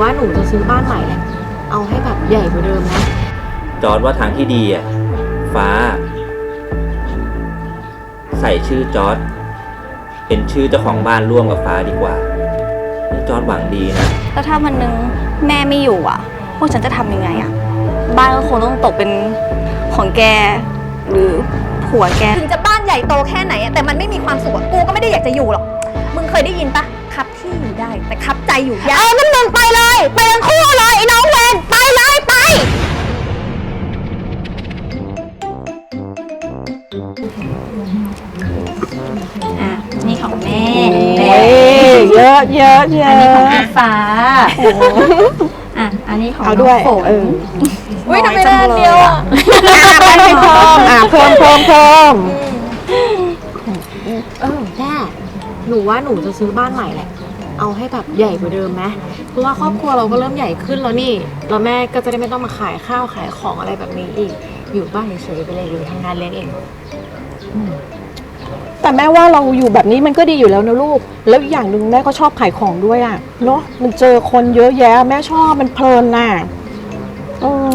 ว่าหนูจะซื้อบ้านใหม่แหละ เอาให้แบบใหญ่กว่าเดิมนะ จอร์ดว่าทางที่ดีอะ ฟ้า ใส่ชื่อจอร์ดเป็นชื่อเจ้าของบ้านร่วมกับฟ้าดีกว่านี่จอร์ดหวังดีนะ แล้วถ้าวันหนึงแม่ไม่อยู่อะ พวกฉันจะทำยังไงอะ บ้านก็คงต้องตกเป็นของแก หรือผัวแก ถึงจะบ้านใหญ่โตแค่ไหนอะแต่มันไม่มีความสุขอะกูก็ไม่ได้อยากจะอยู่หรอก มึงเคยได้ยินปะครับที่อยู่ได้ แต่ครับใจอยู่ยากเออนั่นมึงไปเลย ไปทั้งคู่เลยไอ้น้องเวนไปเลยไป อะ นี่ของแม่เอ้ยเยอะเยอะเยอันนี้ของอะพี่ฟ้าอะ อันนี้ของเอาน้ด้อวยงฝนเออ อุ้ยทำไมได้อันเดียวอะอะไปเพิ่มอะเพิ่มเพิ่มเพิ่ม เออแม่ หนูว่าหนูจะซื้อบ้านใหม่แหละ เอาให้แบบใหญ่กว่าเดิมไหมเพราะว่าครอบครัวเราก็เริ่มใหญ่ขึ้นแล้วนี่แล้วแม่ก็จะได้ไม่ต้องมาขายข้าวขายของอะไรแบบนี้อีก อยู่บ้านเฉยๆไปเลยหรือทำงานเลี้ยงเอง แต่แม่ว่าเราอยู่แบบนี้มันก็ดีอยู่แล้วนะลูก แล้วอีกอย่างหนึ่งแม่ก็ชอบขายของด้วยอะ เนาะมันเจอคนเยอะแยะ แม่ชอบมันเพลินน่ะเออ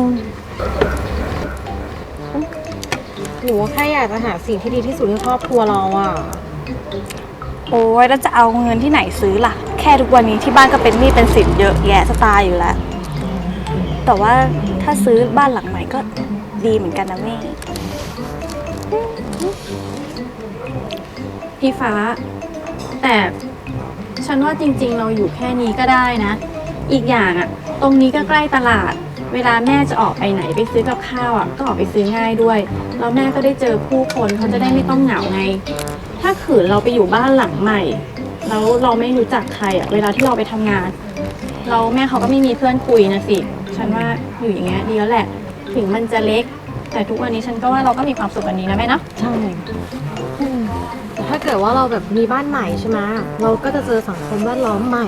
หนูว่าแค่อยากจะหาสิ่งที่ดีที่สุดให้ครอบครัวเราอะ โอ้ยแล้วจะเอาเงินที่ไหนซื้อล่ะ แค่ทุกวันนี้ที่บ้านก็เป็นหนี้เป็นสินเยอะแยะสตล์อยู่แล้ว แต่ว่าถ้าซื้อบ้านหลังใหม่ก็ดีเหมือนกันนะแม่พี่ฟ้า แต่ฉันว่าจริงๆ เราอยู่แค่นี้ก็ได้นะ อีกอย่างอะตรงนี้ก็ใกล้ตลาด เวลาแม่จะออกไปไหนไปซื้อกับข้าวอะก็ออกไปซื้อง่ายด้วย แล้วแม่ก็ได้เจอผู้คนเขาจะได้ไม่ต้องเหงาไง ถ้าขืนเราไปอยู่บ้านหลังใหม่ แล้วเราไม่รู้จักใครอะเวลาที่เราไปทำงาน เราแม่เขาก็ไม่มีเพื่อนคุยนะสิ ฉันว่าอยู่อย่างเงี้ยดีแล้วแหละ ถึงมันจะเล็ก แต่ทุกวันนี้ฉันก็ว่าเราก็มีความสุขอันนี้นะแม่เนาะ ใช่แต่ถ้าเกิดว่าเราแบบมีบ้านใหม่ใช่ไหมเราก็จะเจอสังคมแวดล้อมใหม่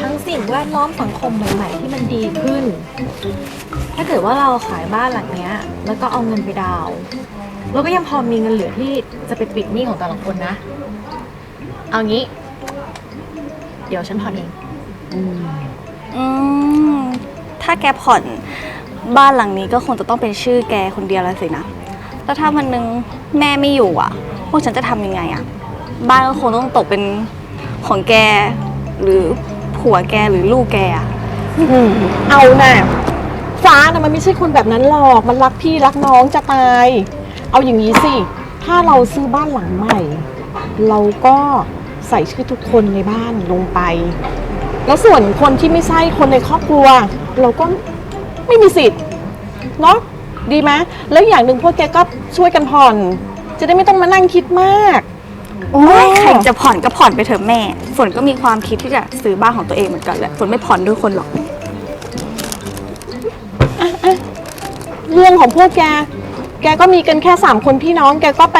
ทั้งสิ่งแวดล้อมสังคมใหม่ๆ ที่มันดีขึ้น ถ้าเกิดว่าเราขายบ้านหลังเนี้ย แล้วก็เอาเงินไปดาวน์ เราก็ยังพอมีเงินเหลือที่จะไปปิดหนี้ของแต่ละคนนะ เอางี้ เดี๋ยวฉันผ่อนเอง อืม ถ้าแกผ่อนบ้านหลังนี้ก็คงจะต้องเป็นชื่อแกคนเดียวแล้วสินะ แล้วถ้าวันหนึงแม่ไม่อยู่อะ พวกฉันจะทำยังไงอะ บ้านก็คงต้องตกเป็นของแก หรือผัวแกหรือลูกแกอะอืมเอาน่ะฟ้าน่ะมันไม่ใช่คนแบบนั้นหรอก มันรักพี่รักน้องจะตาย เอาอย่างนี้สิ ถ้าเราซื้อบ้านหลังใหม่ เราก็ใส่ชื่อทุกคนในบ้านลงไป แล้วส่วนคนที่ไม่ใช่คนในครอบครัว เราก็ไม่มีสิทธิ์เนาะดีไหมแล้วอย่างหนึ่งพวกแกก็ช่วยกันผ่อน จะได้ไม่ต้องมานั่งคิดมาก โอ้ยใครจะผ่อนก็ผ่อนไปเถอะแม่ ฝนก็มีความคิดที่จะซื้อบ้านของตัวเองเหมือนกันแหละ ฝนไม่ผ่อนด้วยคนหรอก เรื่องของพวกแก แกก็มีกันแค่สามคนพี่น้อง แกก็ไป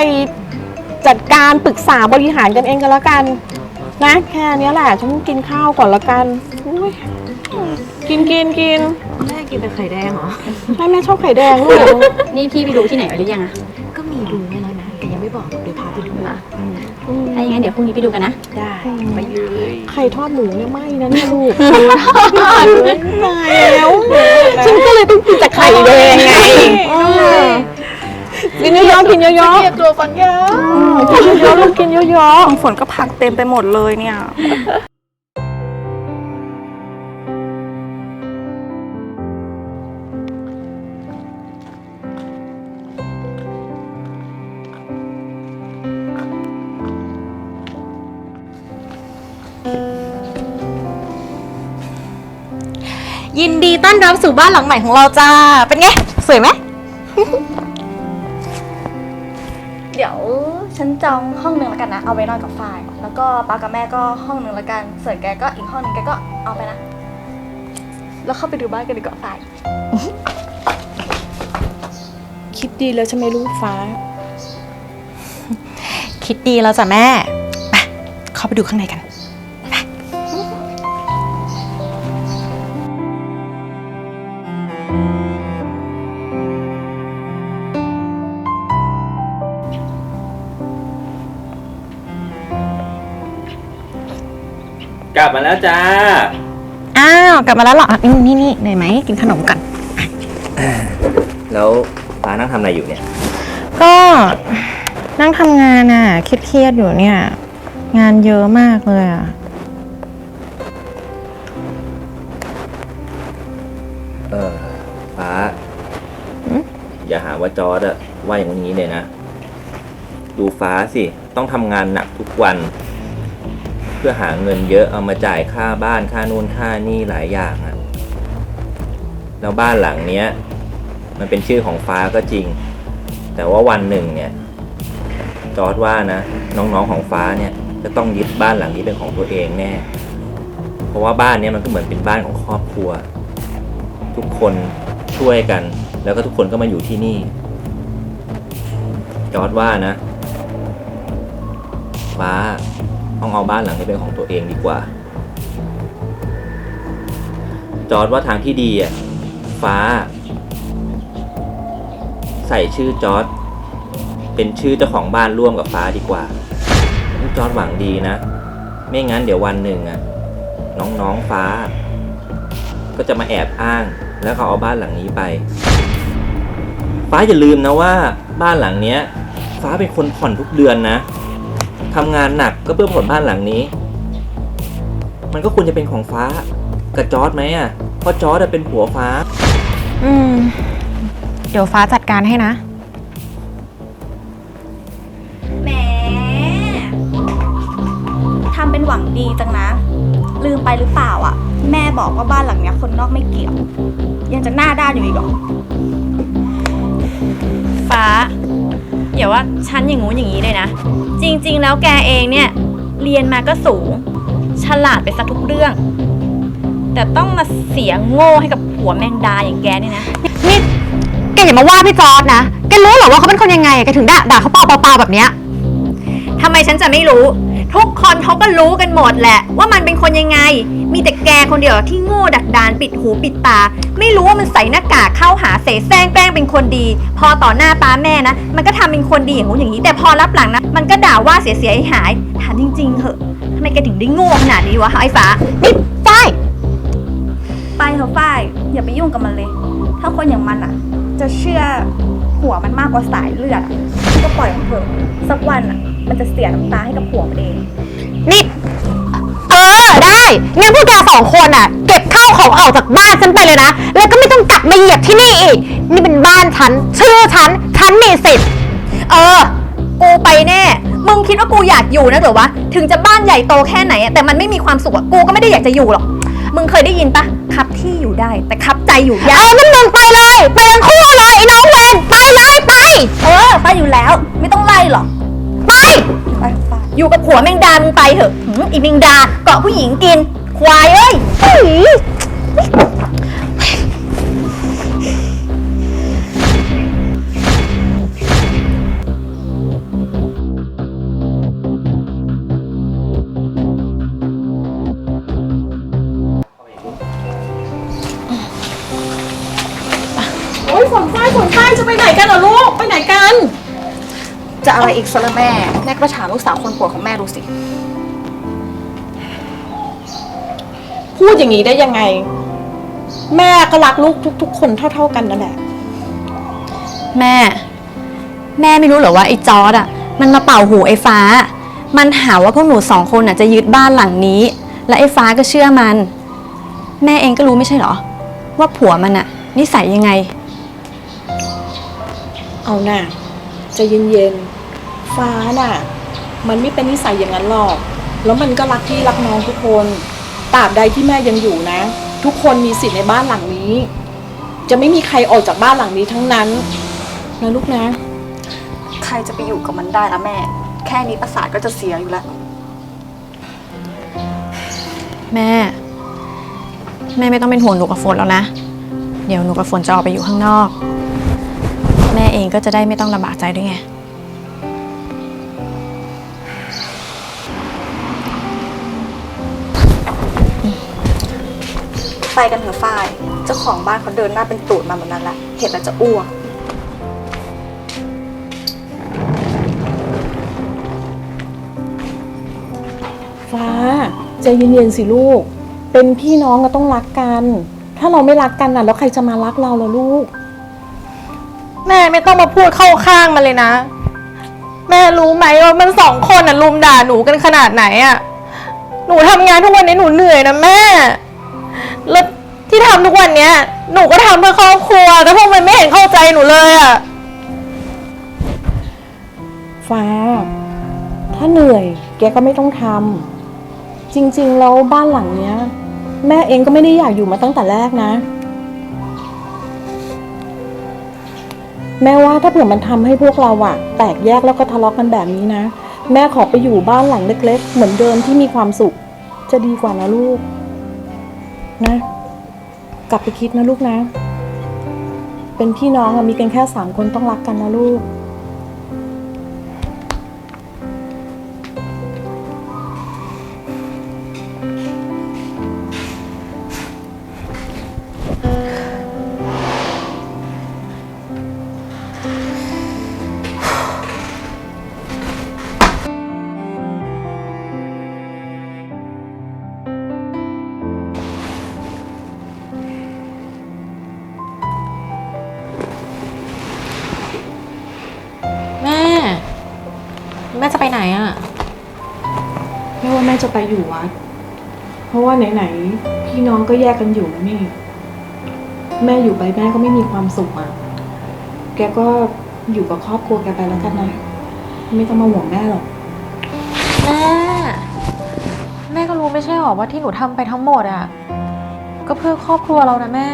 จัดการปรึกษาบริหารกันเองกันแล้วกัน นะ แค่เนี้ยแหละฉันกินข้าวก่อนละกันอุ๊ยกินกินกินแม่กินแต่ไข่แดงเหรอ แม่แม่ชอบไข่แดงลูก นี่พี่ไปดูที่ไหนมาหรือยังอะก็มีดูไว้แล้วนะ แต่ยังไม่บอกเดี๋ยวพาไปดูนะถ้าอย่างนั้นเดี๋ยวพรุ่งนี้ไปดูกันนะ ได้ไปเลยไข่ทอดหมูเนี่ยไหมนะเนี่ยลูกตายแล้ว ฉันก็เลยต้องกินแต่ไข่แดงไง กินเยอะๆกินเยอะๆเก็บตัวฟันยาวกินเยอะๆลูกกินเยอะของฝนก็พักเต็มไปหมดเลยเนี่ยยินดีต้อนรับสู่บ้านหลังใหม่ของเราจ้า เป็นไง สวยไหม ฉันจองห้องหนึ่งแล้วกันนะ เอาไว้นอนกับฝ่าย แล้วก็ป้ากับแม่ก็ห้องหนึ่งแล้วกันส่วนแกก็อีกห้องหนึงแกก็เอาไปนะ แล้วเข้าไปดูบ้านกันดีกว่าฝ่ายๆคิดดีแล้วใช่ไหมลูกฟ้า คิดดีแล้วจ้ะแม่ไปเข้าไปดูข้างในกัน กลับมาแล้วจ้า อ้วกลับมาแล้วเหรออืมนี่นี่เหนื่อยไหมกินขนมกันแล้วฟ้านั่งทำอะไรอยู่เนี่ย ก็นั่งทำงานอะเครียดๆอยู่เนี่ย งานเยอะมากเลยอะ เออฟ้าอย่าหาว่าจอร์ดอะว่าอย่างนี้เลยนะ ดูฟ้าสิ ต้องทำงานหนักทุกวันเพื่อหาเงินเยอะเอามาจ่ายค่าบ้านค่านู่นค่านี่หลายอย่างอะแล้วบ้านหลังเนี้ย มันเป็นชื่อของฟ้าก็จริง แต่ว่าวันหนึ่งเนี่ย จอร์ดว่านะ น้องๆของฟ้าเนี่ยจะต้องยึดบ้านหลังนี้เป็นของตัวเองแน่ เพราะว่าบ้านเนี้ยมันก็เหมือนเป็นบ้านของครอบครัว ทุกคนช่วยกัน แล้วก็ทุกคนก็มาอยู่ที่นี่ จอร์ดว่านะฟ้า ต้องเอาบ้านหลังนี้เป็นของตัวเองดีกว่า จอร์ดว่าทางที่ดีอะฟ้า ใส่ชื่อจอร์ดเป็นชื่อเจ้าของบ้านร่วมกับฟ้าดีกว่าจอร์ดหวังดีนะ ไม่งั้นเดี๋ยววันหนึ่งอะน้องๆฟ้า ก็จะมาแอบอ้างแล้วเขาเอาบ้านหลังนี้ไป ฟ้าอย่าลืมนะว่าบ้านหลังเนี้ย ฟ้าเป็นคนผ่อนทุกเดือนนะ ทำงานหนักก็เพื่อผ่อนบ้านหลังนี้ มันก็ควรจะเป็นของฟ้า กับจอร์ดไหมอะ เพราะจอร์ดอะเป็นผัวฟ้า อืม เดี๋ยวฟ้าจัดการให้นะ แหมทำเป็นหวังดีจังนะ ลืมไปหรือเปล่าอะ แม่บอกว่าบ้านหลังเนี้ยคนนอกไม่เกี่ยว ยังจะหน้าด้านอยู่อีกเหรอฟ้า อย่าว่าฉันอย่างงู้นอย่างนี้เลยนะ จริง ๆ แล้วแกเองเนี่ย เรียนมาก็สูง ฉลาดไปซะทุกเรื่อง แต่ต้องมาเสียโง่ให้กับผัวแมงดาอย่างแกเนี่ยนะ นี่แกอย่ามาว่าพี่จอร์ดนะ แกรู้เหรอว่าเขาเป็นคนยังไง แกถึงด่าด่าเขาเปล่าๆแบบเนี้ย ทำไมฉันจะไม่รู้ ทุกคนเขาก็รู้กันหมดแหละ ว่ามันเป็นคนยังไง มีแต่แกคนเดียวที่โง่ดักดานปิดหูปิดตา ไม่รู้ว่ามันใส่หน้ากากเข้าหาเสแสร้งแกล้งเป็นคนดี พอต่อหน้าตาแม่นะ มันก็ทำเป็นคนดีอย่างงู้นอย่างนี้ แต่พอรับหลังนะ มันก็ด่าว่าเสียเสียหายถามจริงๆเหอะทำไมแกถึงได้โง่ขนาดนี้วะไอ้ฟ้านี่ฝ้ายไปเถอะฝ้ายอย่าไปยุ่งกับมันเลย ถ้าคนอย่างมันอะ จะเชื่อหัวมันมากกว่าสายเลือดอะก็ปล่อยมันเถอะสักวันอะ มันจะเสียน้ำตาให้กับผัวมันเอง นี่ เออได้งั้นพวกแกสองคนอะ เก็บข้าวของออกจากบ้านฉันไปเลยนะ แล้วก็ไม่ต้องกลับมาเหยียบที่นี่อีก นี่เป็นบ้านฉัน ชื่อฉัน ฉันมีสิทธิ์ เออ กูไปแน่ มึงคิดว่ากูอยากอยู่นะเหรอวะ ถึงจะบ้านใหญ่โตแค่ไหนอะแต่มันไม่มีความสุขอะกูก็ไม่ได้อยากจะอยู่หรอก มึงเคยได้ยินปะครับที่อยู่ได้ แต่ครับใจอยู่ยาก เออนั่นมึงไปเลย ไปทั้งคู่เลยไอ้น้องเวนไปเลยไป เออ ไปอยู่แล้ว ไม่ต้องไล่หรอก ไปไปอยู่กับผัวแมงดามึงไปเถอะหืมอีแมงดาเกาะผู้หญิงกิน ควายเอ้ยโอ้ยฝนฝ้ายฝนฝ้ายจะไปไหนกันเหรอลูก ไปไหนกัน จะอะไรอีกสละแม่ แม่ก็ถามลูกสาวคนโปรดของแม่ดูสิ พูดอย่างนี้ได้ยังไง แม่ก็รักลูกทุก ๆ คนเท่า ๆกันนั่นแหละ แม่ แม่ไม่รู้เหรอว่าไอ้จอร์ดอะ มันมาเป่าหูไอ้ฟ้า มันหาว่าพวกหนูสองคนอะจะยึดบ้านหลังนี้ และไอ้ฟ้าก็เชื่อมัน แม่เองก็รู้ไม่ใช่เหรอ ว่าผัวมันอะ นิสัยยังไง เอาน่ะใจะเย็นๆ ฟ้าน่ะ มันไม่เป็นนิสัยอย่างนั้นหรอก แล้วมันก็รักพี่รักน้องทุกคน ตราบใดที่แม่ยังอยู่นะ ทุกคนมีสิทธิ์ในบ้านหลังนี้ จะไม่มีใครออกจากบ้านหลังนี้ทั้งนั้นนะลูกนะ ใครจะไปอยู่กับมันได้ละแม่ แค่นี้ประสาทก็จะเสียอยู่แล้ว แม่ แม่ไม่ต้องเป็นห่วงหนูกับฝนแล้วนะ เดี๋ยวหนูกับฝนจะออกไปอยู่ข้างนอก แม่เองก็จะได้ไม่ต้องลำบากใจด้วยไง ไปกันเถอะฝ้าย เจ้าของบ้านเขาเดินหน้าเป็นตูดมาแบบนั้นละเห็นแล้วจะอ้วก ฟ้าใจเย็นๆสิลูกไปเป็นพี่น้องก็ต้องรักกัน ถ้าเราไม่รักกันน่ะแล้วใครจะมารักเราล่ะลูก แม่ไม่ต้องมาพูดเข้าข้างมันเลยนะ แม่รู้ไหมว่ามันสองคนอะลุมด่าหนูกันขนาดไหนอะหนูทำงานทุกวันนี้หนูเหนื่อยนะแม่แล้ว ที่ทำทุกวันเนี้ย หนูก็ทำเพื่อครอบครัว แต่พวกมันไม่เห็นเข้าใจหนูเลยอะฟ้า ถ้าเหนื่อย แกก็ไม่ต้องทำจริงๆแล้วบ้านหลังเนี้ย แม่เองก็ไม่ได้อยากอยู่มาตั้งแต่แรกนะ แม่ว่าถ้าเผื่อมันทำให้พวกเราอะแตกแยกแล้วก็ทะเลาะกันแบบนี้นะ แม่ขอไปอยู่บ้านหลังเล็ก ๆ เหมือนเดิมที่มีความสุข จะดีกว่านะลูก นะ กลับไปคิดนะลูกนะ เป็นพี่น้องอะมีกันแค่สามคนต้องรักกันนะลูก แม่จะไปไหนอะแม่ว่าแม่จะไปอยู่วัด เพราะว่าไหนๆพี่น้องก็แยกกันอยู่แล้วนี่ แม่อยู่ไปแม่ก็ไม่มีความสุขอะ แกก็อยู่กับครอบครัวแกไปแล้วกันนะ ไม่ต้องมาห่วงแม่หรอก แม่ แม่ก็รู้ไม่ใช่หรอว่าที่หนูทำไปทั้งหมดอะก็เพื่อครอบครัวเรานะแม่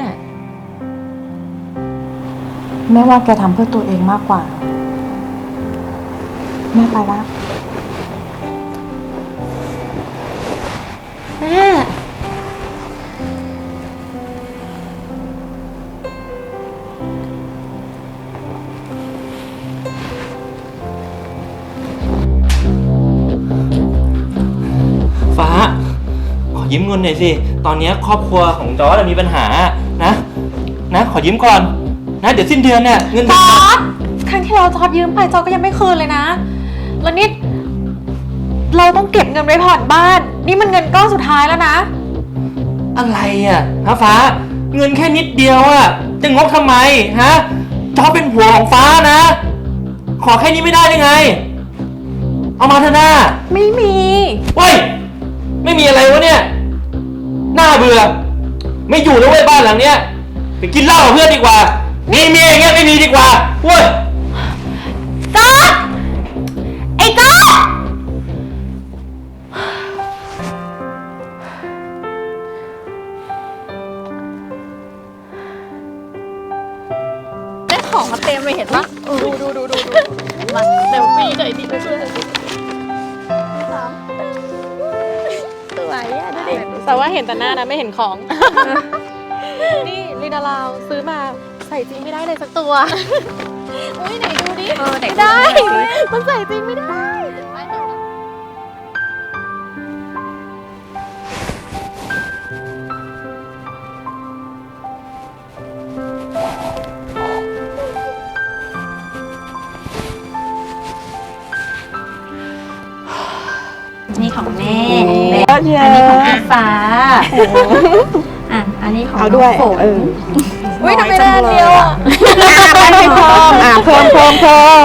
แม่ว่าแกทำเพื่อตัวเองมากกว่า แม่ไปละแม่ฟ้า ขอยืมเงินหน่อยสิ ตอนเนี้ยครอบครัวของจอร์ดมีปัญหานะ นะ ขอยืมก่อน นะ เดี๋ยวสิ้นเดือนเนี่ยเงินจอร์ดครั้งที่เราจอร์ดยืมไปจอร์ดก็ยังไม่คืนเลยนะ แล้วนี่เราต้องเก็บเงินไว้ผ่อนบ้าน นี่มันเงินก้อนสุดท้ายแล้วนะ อะไรอะฮะฟ้า เงินแค่นิดเดียวอะจะงกทำไมฮะจอร์ดเป็นผัวของฟ้านะ ขอแค่นี้ไม่ได้ได้ไง เอามาเถอะหน้าไม่มี เว้ยไม่มีอะไรวะเนี่ยน่าเบื่อ ไม่อยู่แล้วเว้ยบ้านหลังเนี้ยไปกินเหล้ากับเพื่อนดีกว่ามีเมียอย่างเงี้ยไม่มีดีกว่าเว้ยจอร์ ดไอ้จอร์ดได้ของมาเต็มเลยเห็นปะดูดูดูดูดูมาเซลฟี่กับไอ้นี่ด้วยสวยอะดูดิแต่ว่าเห็นแต่หน้านะไม่เห็นของ นี่ลีนาลาวซื้อมาใส่จริงไม่ได้เลยสักตัว อุ้ยไหนดูดิ เออไหนไม่ได้ มันใส่จริงไม่ได้ อันนี้อันนี้ของพี่ฟ้าอะอันนี้ของเอาด้วยน้งฝนเอออุ้ยทำไมได้อันเดียวอะไม่เพิ่มอะเพิ่มเพิ่มเพิ่ม